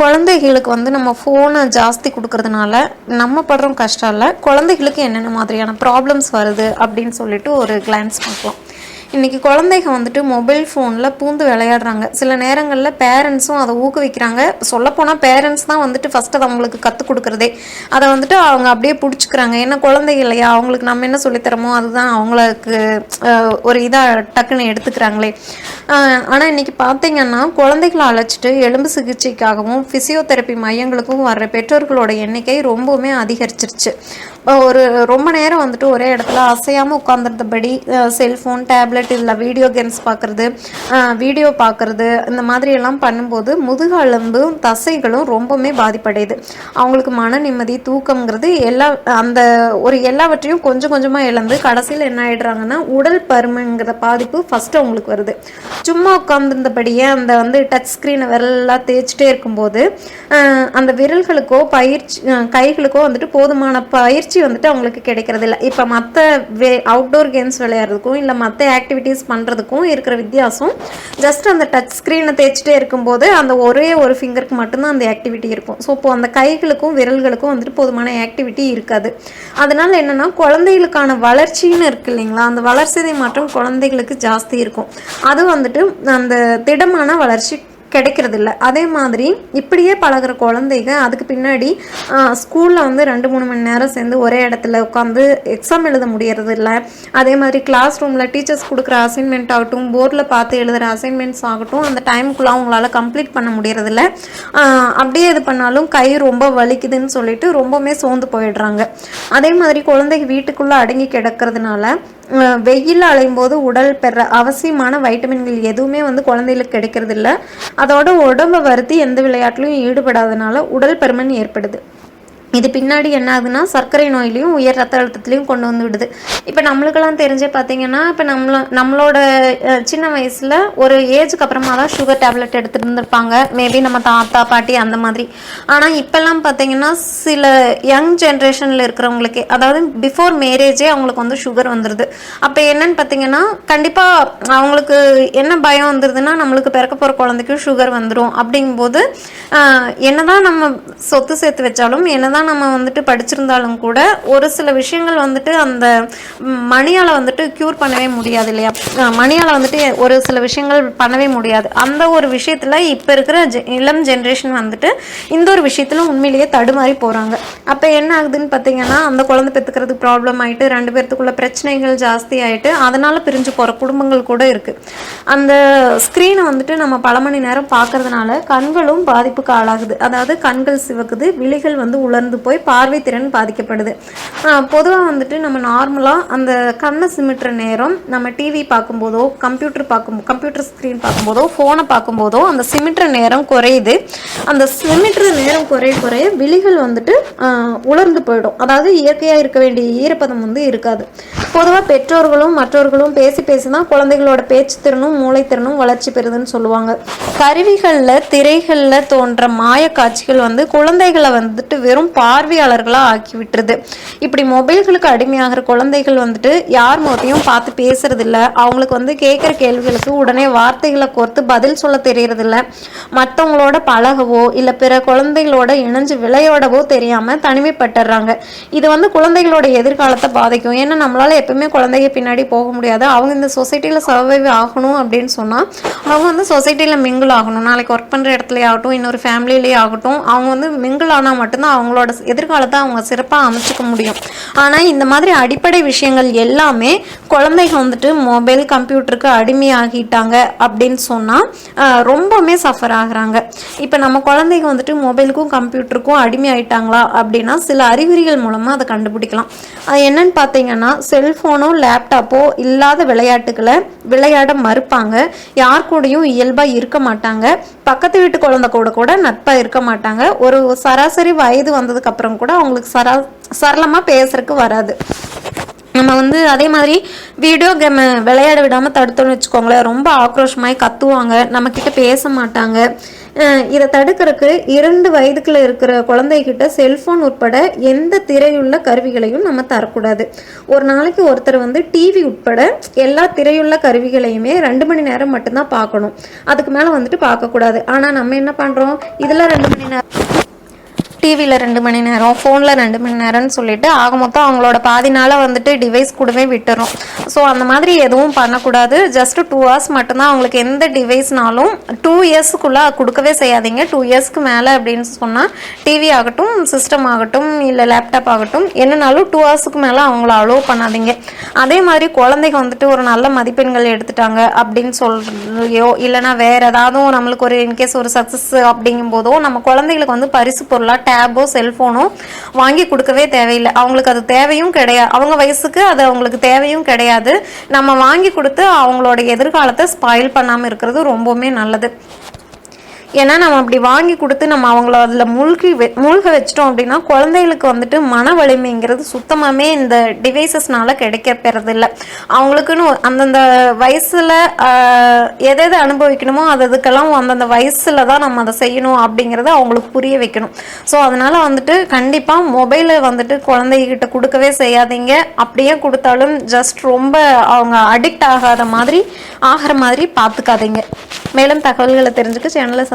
குழந்தைகளுக்கு வந்து நம்ம ஃபோனை ஜாஸ்தி கொடுக்கறதுனால நம்ம படுறோம் கஷ்டம் இல்லை. குழந்தைகளுக்கு என்னென்ன மாதிரியான ப்ராப்ளம்ஸ் வருது அப்படின்னு சொல்லிட்டு ஒரு கிளான்ஸ் பார்க்கலாம். இன்றைக்கி குழந்தைங்க வந்துட்டு மொபைல் ஃபோனில் பூந்து விளையாடுறாங்க. சில நேரங்களில் பேரண்ட்ஸும் அதை ஊக்குவிக்கிறாங்க. சொல்லப்போனால் பேரண்ட்ஸ் தான் வந்துட்டு ஃபஸ்ட்டு அதை அவங்களுக்கு கற்றுக் கொடுக்குறதே. அதை வந்துட்டு அவங்க அப்படியே பிடிச்சிக்கிறாங்க. ஏன்னா குழந்தைங்க இல்லையா? அவங்களுக்கு நம்ம என்ன சொல்லித்தரமோ அதுதான் அவங்களுக்கு ஒரு இதாக டக்குன்னு எடுத்துக்கிறாங்களே. ஆனால் இன்றைக்கி பார்த்தீங்கன்னா குழந்தைகளை அழைச்சிட்டு எலும்பு சிகிச்சைக்காகவும் ஃபிசியோதெரப்பி மையங்களுக்கும் வர்ற பெற்றோர்களோட எண்ணிக்கை ரொம்பவுமே அதிகரிச்சிருச்சு. ஒரு ரொம்ப நேரம் வந்துட்டு ஒரே இடத்துல அசையாமல் உட்காந்துருந்தபடி செல்ஃபோன் டேப்லெட் இதில் வீடியோ கேம்ஸ் பார்க்குறது வீடியோ பார்க்குறது இந்த மாதிரி எல்லாம் பண்ணும்போது முதுகெலும்பும் தசைகளும் ரொம்பவுமே பாதிப்படையுது. அவங்களுக்கு மன நிம்மதி தூக்கம்ங்கிறது எல்லா அந்த ஒரு எல்லாவற்றையும் கொஞ்சம் கொஞ்சமாக இழந்து கடைசியில் என்ன ஆகிடுறாங்கன்னா உடல் பருமன்கிற பாதிப்பு ஃபஸ்ட்டு அவங்களுக்கு வருது. சும்மா உட்காந்துருந்தபடியே அந்த வந்து டச் ஸ்க்ரீனை விரலெல்லாம் தேய்ச்சிட்டே இருக்கும்போது அந்த விரல்களுக்கோ பயிற்சி கைகளுக்கோ வந்துட்டு போதுமான பயிற்சி வந்துட்டு அவங்களுக்கு கிடைக்கிறது இல்லை இப்போ மற்ற வே அவுட்டோர் கேம்ஸ் விளையாடுறதுக்கும் இல்லை மற்ற ஆக்டிவிட்டீஸ் பண்ணுறதுக்கும் இருக்கிற வித்தியாசம். ஜஸ்ட் அந்த டச் ஸ்க்ரீனை தேய்ச்சிட்டே இருக்கும்போது அந்த ஒரே ஒரு ஃபிங்கருக்கு மட்டும்தான் அந்த ஆக்டிவிட்டி இருக்கும். ஸோ இப்போ அந்த கைகளுக்கும் விரல்களுக்கும் வந்துட்டு போதுமான ஆக்டிவிட்டி இருக்காது. அதனால் என்னென்னா குழந்தைகளுக்கான வளர்ச்சின்னு இருக்கு இல்லைங்களா? அந்த வளர்ச்சிதை மாற்றம் குழந்தைகளுக்கு ஜாஸ்தி இருக்கும். அது வந்துட்டு அந்த திடமான வளர்ச்சி கிடைக்கிறதில்ல. அதே மாதிரி இப்படியே பழகுற குழந்தைங்க அதுக்கு பின்னாடி ஸ்கூலில் வந்து ரெண்டு மூணு மணி நேரம் சேர்ந்து ஒரே இடத்துல உட்காந்து எக்ஸாம் எழுத முடியறது இல்லை அதே மாதிரி கிளாஸ் ரூமில் டீச்சர்ஸ் கொடுக்குற அசைன்மெண்ட் ஆகட்டும் போர்டில் பார்த்து எழுதுகிற அசைன்மெண்ட்ஸ் ஆகட்டும் அந்த டைமுக்குள்ளே அவங்களால கம்ப்ளீட் பண்ண முடியறதில்ல. அப்படியே இது பண்ணாலும் கை ரொம்ப வலிக்குதுன்னு சொல்லிட்டு ரொம்பவுமே சோர்ந்து போயிடுறாங்க. அதே மாதிரி குழந்தைங்க வீட்டுக்குள்ளே அடங்கி கிடக்கிறதுனால அஹ் வெயில் அலையும் போது உடல் பெற அவசியமான வைட்டமின்கள் எதுவுமே வந்து குழந்தைகளுக்கு கிடைக்கிறது இல்ல அதோட உடம்பை வருத்தி எந்த விளையாட்டுலையும் ஈடுபடாதனால உடல் பருமன் ஏற்படுது. இது பின்னாடி என்ன ஆகுதுன்னா சர்க்கரை நோயிலையும் உயர் ரத்த அழுத்தத்துலையும் கொண்டு வந்து விடுது. இப்போ நம்மளுக்கெல்லாம் தெரிஞ்சே பார்த்தீங்கன்னா இப்போ நம்மள நம்மளோட சின்ன வயசில் ஒரு ஏஜுக்கு அப்புறமா தான் சுகர் டேப்லெட் எடுத்துருந்துருப்பாங்க இருந்திருப்பாங்க. மேபி நம்ம தாத்தா பாட்டி அந்த மாதிரி. ஆனால் இப்போல்லாம் பார்த்தீங்கன்னா சில யங் ஜென்ரேஷனில் இருக்கிறவங்களுக்கே அதாவது பிஃபோர் மேரேஜே அவங்களுக்கு வந்து சுகர் வந்துடுது அப்போ என்னன்னு பார்த்தீங்கன்னா கண்டிப்பாக அவங்களுக்கு என்ன பயம் வந்துடுதுன்னா நம்மளுக்கு பிறக்க போகிற குழந்தைக்கும் சுகர் வந்துடும் அப்படிங்கும்போது என்ன என்னதான் நம்ம சொத்து சேர்த்து வச்சாலும் என்னதான் நம்ம வந்துட்டு படிச்சிருந்தாலும் கூட ஒரு சில விஷயங்கள் வந்துட்டு அந்த மணியால் வந்துட்டு க்யூர் பண்ணவே முடியாது இல்லையா? மணியால் வந்துட்டு ஒரு சில விஷயங்கள் பண்ணவே முடியாது. அந்த ஒரு விஷயத்துல இப்போ இருக்கிற ஜெ- இளம் ஜென்ரேஷன் வந்துட்டு இந்த ஒரு விஷயத்தில் உண்மையிலேயே தடுமாறி போகிறாங்க அப்போ என்ன ஆகுதுன்னு பார்த்தீங்கன்னா அந்த குழந்தை பெற்றுக்கிறதுக்கு ப்ராப்ளம் ஆகிட்டு ரெண்டு பேர்த்துக்குள்ள பிரச்சனைகள் ஜாஸ்தி ஆகிட்டு அதனால் பிரிஞ்சு போகிற குடும்பங்கள் கூட இருக்குது அந்த ஸ்க்ரீனை வந்துட்டு நம்ம பல மணி நேரம் பார்க்கறதுனால கண்களும் பாதிப்புக்கு ஆளாகுது. அதாவது கண்கள் சிவக்குது விழிகள் வந்து உலர்ந்து போய் பார்வை திறன் பாதிக்கப்படுது. பொதுவாக வந்துட்டு நம்ம நார்மலாக அந்த கண்ணை சிமிட்டுற நேரம் நம்ம டிவி பார்க்கும்போதோ கம்ப்யூட்டர் பார்க்கும் கம்ப்யூட்டர் ஸ்க்ரீன் பார்க்கும்போதோ ஃபோனை பார்க்கும்போதோ அந்த சிமிட்டுற நேரம் குறையுது. அந்த சிமிட்டுற நேரம் குறைய குறைய விழிகள் வந்துட்டு உலர்ந்து போயிடும். அதாவது இயற்கையாக இருக்க வேண்டிய ஈரப்பதம் வந்து இருக்காது. பொதுவாக பெற்றோர்களும் மற்றவர்களும் பேசி பேசி தான் குழந்தைகளோட பேச்சு திறனும் மூளைத்திறனும் வளர்ச்சி பெறுதுன்னு சொல்லுவாங்க. கருவிகளில் திரைகளில் தோன்ற மாய காட்சிகள் வந்து குழந்தைகளை வந்துட்டு வெறும் பார்வையாளர்களாக ஆக்கி விட்டுருது. இப்படி மொபைல்களுக்கு அடிமையாகிற குழந்தைகள் வந்துட்டு யார் முகத்தையும் பார்த்து பேசுறதில்ல. அவங்களுக்கு வந்து கேட்குற கேள்விகளுக்கு உடனே வார்த்தைகளை கோர்த்து பதில் சொல்ல தெரியறதில்ல. மற்றவங்களோட பழகவோ இல்லை பிற குழந்தைகளோட இணைஞ்சு விளையாடவோ தெரியாமல் தனிமைப்பட்டுறாங்க. இது வந்து குழந்தைகளோட எதிர்காலத்தை பாதிக்கும். ஏன்னா நம்மளால எப்பவுமே குழந்தைங்க பின்னாடி போக முடியாது. அவங்க இந்த சொசைட்டியில் சர்வைவ் ஆகணும் அப்படின்னு சொன்னால் அவங்க வந்து சொசைட்டியில் மிங்கிள் ஆகணும். நாளைக்கு ஒர்க் பண்ணுற இடத்துலே ஆகட்டும் இன்னொரு ஃபேமிலிலேயே ஆகட்டும் அவங்க வந்து மிங்கிள் ஆனால் மட்டும்தான் அவங்களோட எதிர்காலத்தை அவங்க சிறப்பாக அமைச்சிக்க முடியும். ஆனால் இந்த மாதிரி அடிப்படை விஷயங்கள் எல்லாமே குழந்தைங்க வந்துட்டு மொபைல் கம்ப்யூட்டருக்கு அடிமையாகிட்டாங்க அப்படின்னு சொன்னால் ரொம்பவுமே சஃபர் ஆகுறாங்க. இப்போ நம்ம குழந்தைங்க வந்துட்டு மொபைலுக்கும் கம்ப்யூட்டருக்கும் அடிமையாயிட்டாங்களா அப்படின்னா சில அறிகுறிகள் மூலமாக அதை கண்டுபிடிக்கலாம். அது என்னன்னு பார்த்தீங்கன்னா செல்ஃபோனோ லேப்டாப்போ இல்லாத விளையாட்டுகளை விளையாட மறுப்பாங்க. யார் கூடயும் இயல்பாக இருக்க மாட்டாங்க. பக்கத்து வீட்டு குழந்தை கூட கூட நட்பாக இருக்க மாட்டாங்க. ஒரு சராசரி வயது வந்ததுக்கப்புறம் கூட அவங்களுக்கு சரா சரளமாக பேசுறதுக்கு வராது. நம்ம வந்து அதே மாதிரி வீடியோ கேம் விளையாட விடாமல் தடுத்தோம்னு வச்சுக்கோங்களேன். ரொம்ப ஆக்ரோஷமாய் கத்துவாங்க. நம்மக்கிட்ட பேச மாட்டாங்க. இதை தடுக்கிறதுக்கு இரண்டு வயதுக்குள்ள இருக்கிற குழந்தைகிட்ட செல்ஃபோன் உட்பட எந்த திரையுள்ள கருவிகளையும் நம்ம தரக்கூடாது. ஒரு நாளைக்கு ஒருத்தர் வந்து டிவி உட்பட எல்லா திரையுள்ள கருவிகளையுமே ரெண்டு மணி நேரம் மட்டும்தான் பார்க்கணும். அதுக்கு மேலே வந்துட்டு பார்க்கக்கூடாது. ஆனால் நம்ம என்ன பண்ணுறோம் இதில் ரெண்டு மணி நேரம் டிவியில் ரெண்டு மணி நேரம் ஃபோனில் ரெண்டு மணி நேரம்னு சொல்லிட்டு ஆக மொத்தம் அவங்களோட பாதி நாளாக வந்துட்டு டிவைஸ் கூடவே விட்டுறோம். ஸோ அந்த மாதிரி எதுவும் பண்ணக்கூடாது. ஜஸ்ட் டூ ஹவர்ஸ் மட்டும்தான் அவங்களுக்கு எந்த டிவைஸ்னாலும் டூ இயர்ஸுக்குள்ளே கொடுக்கவே செய்யாதீங்க. டூ இயர்ஸ்க்கு மேலே அப்படின்னு சொன்னால் டிவி ஆகட்டும் சிஸ்டம் ஆகட்டும் இல்லை லேப்டாப் ஆகட்டும் என்னனாலும் டூ ஹவர்ஸுக்கு மேலே அவங்கள அலோவ் பண்ணாதீங்க. அதே மாதிரி குழந்தைங்க வந்துட்டு ஒரு நல்ல மதிப்பெண்கள் எடுத்துட்டாங்க அப்படின்னு சொல்லியோ இல்லைனா வேறு ஏதாவது நம்மளுக்கு ஒரு இன்கேஸ் ஒரு சக்ஸஸ் அப்படிங்கும் போதோ நம்ம குழந்தைகளுக்கு வந்து பரிசு பொருளாக டேபோ செல்ஃபோனோ வாங்கி கொடுக்கவே தேவையில்லை. அவங்களுக்கு அது தேவையும் கிடையாது அவங்க வயசுக்கு அது அவங்களுக்கு தேவையும் கிடையாது. நம்ம வாங்கி கொடுத்து அவங்களோட எதிர்காலத்தை ஸ்பாயில் பண்ணாமல் இருக்கிறது ரொம்பவுமே நல்லது. ஏன்னா நம்ம அப்படி வாங்கி கொடுத்து நம்ம அவங்கள அதில் மூழ்கி வெ- மூழ்க வச்சிட்டோம் அப்படின்னா குழந்தைகளுக்கு வந்துட்டு மன வலிமைங்கிறது சுத்தமாகவே இந்த டிவைசஸ்னால கிடைக்க பெறதில்ல அவங்களுக்குன்னு அந்தந்த வயசில் எதை எதை அனுபவிக்கணுமோ அது அதுக்கெல்லாம் அந்தந்த வயசில் தான் நம்ம அதை செய்யணும் அப்படிங்கிறத அவங்களுக்கு புரிய வைக்கணும். ஸோ அதனால் வந்துட்டு கண்டிப்பாக மொபைலை வந்துட்டு குழந்தைகிட்ட கொடுக்கவே செய்யாதீங்க. அப்படியே கொடுத்தாலும் ஜஸ்ட் ரொம்ப அவங்க அடிக்ட் ஆகாத மாதிரி ஆகிற மாதிரி பார்த்துக்காதீங்க. மேலும் தகவல்களை தெரிஞ்சுக்க சேனலை